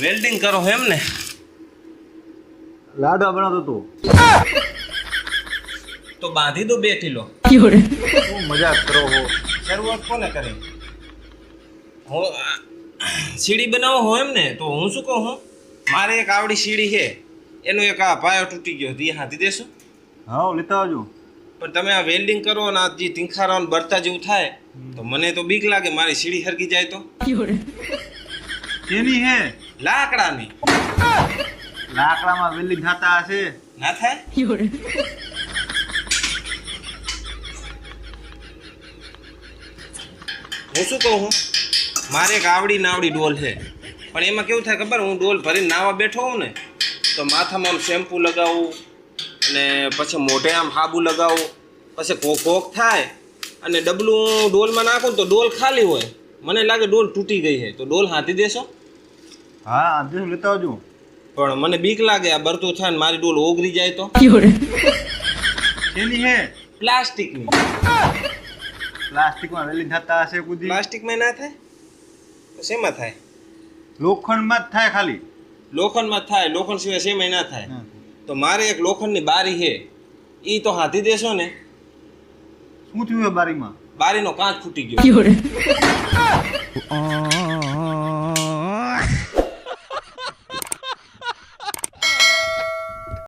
Welding કરો એમ ને લાડવા બનાવતો તું. તો બાંધી દો બે કિલો. શું મજાક કરો હો? શરૂઆત કોને કરે? હું સીડી બનાવો હો એમ ને તો હું શું કહું હું? મારે એક આવડી સીડી છે. એનો એક આ પાયો તૂટી ગયો હતી એ હાથી દેશો. હા લેતા આવજો. પણ તમે આ વેલ્ડિંગ કરો અને આ જે તીખારા ને બળતા જેવું થાય તો મને તો બીક લાગે મારી સીડી હરકી જાય તો. કેની હે? લાકડાની. લાકડામાં વેલ્ડિંગ થતા હશે. ના થાય? હું શું કહું હું? મારે એક આવડી નાવડી ડોલ છે. પણ એમાં કેવું થાય ખબર? હું ડોલ ભરીને નાવા બેઠો હોઉં ને તો માથામાં આમ શેમ્પુ લગાવું અને પછી મોઢે આમ હાબુ લગાવું. પછી કોક કોક થાય અને ડબલું હું ડોલમાં નાખું ને તો ડોલ ખાલી હોય. મને લાગે ડોલ તૂટી ગઈ છે. તો ડોલ હાથી દેશો. હા આજે લેતા આવજો. પણ મને બીક લાગે આ બરતું થાય ને મારી ડોલ ઓગરી જાય તો. કેની હે? પ્લાસ્ટિકની. પ્લાસ્ટિકમાં વેલી થતા હશે કુદી. પ્લાસ્ટિકમાં ના થાય? તો શેમાં થાય? લોખંડમાં જ થાય ખાલી. લોખંડમાં જ થાય લોખંડ સિવાય શેમાં ના થાય. તો મારે એક લોખંડની બારી છે એ તો હાથી દેશો ને. શું થયું બારીમાં? બારીનો કાચ ફૂટી ગયો.